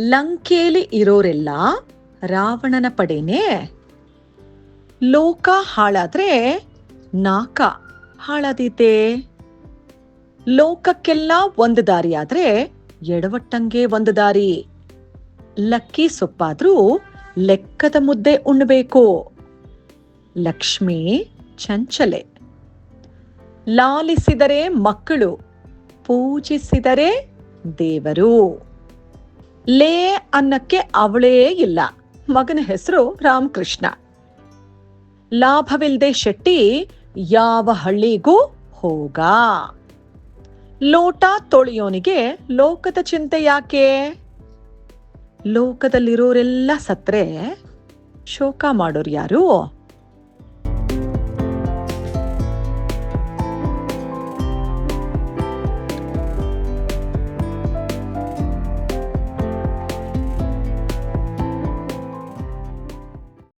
ಲಂಕೇಲಿ ಇರೋರೆಲ್ಲ ರಾವಣನ ಪಡೆನೆ ಲೋಕ ಹಾಳಾದ್ರೆ ನಾಕ ಹಾಳಾದೀತೆ. ಲೋಕಕ್ಕೆಲ್ಲ ಒಂದು ದಾರಿ ಆದ್ರೆ ಎಡವಟ್ಟಂಗೆ ಒಂದು ದಾರಿ. ಲಕ್ಕಿ ಸೊಪ್ಪಾದ್ರೂ ಲೆಕ್ಕದ ಮುದ್ದೆ ಉಣ್ಬೇಕು. ಲಕ್ಷ್ಮಿ ಚಂಚಲೆ. ಲಾಲಿಸಿದರೆ ಮಕ್ಕಳು, ಪೂಜಿಸಿದರೆ ದೇವರು. ಲೇ ಅನ್ನಕ್ಕೆ ಅವಳೇ ಇಲ್ಲ. ಮಗನ ಹೆಸರು ರಾಮಕೃಷ್ಣ. ಲಾಭವಿಲ್ಲದೆ ಶೆಟ್ಟಿ ಯಾವ ಹಳ್ಳಿಗೂ ಹೋಗ. ಲೋಟ ತೊಳೆಯೋನಿಗೆ ಲೋಕದ ಚಿಂತೆ ಯಾಕೆ? ಲೋಕದಲ್ಲಿರೋರೆಲ್ಲ ಸತ್ರೆ ಶೋಕ ಮಾಡೋರು ಯಾರು?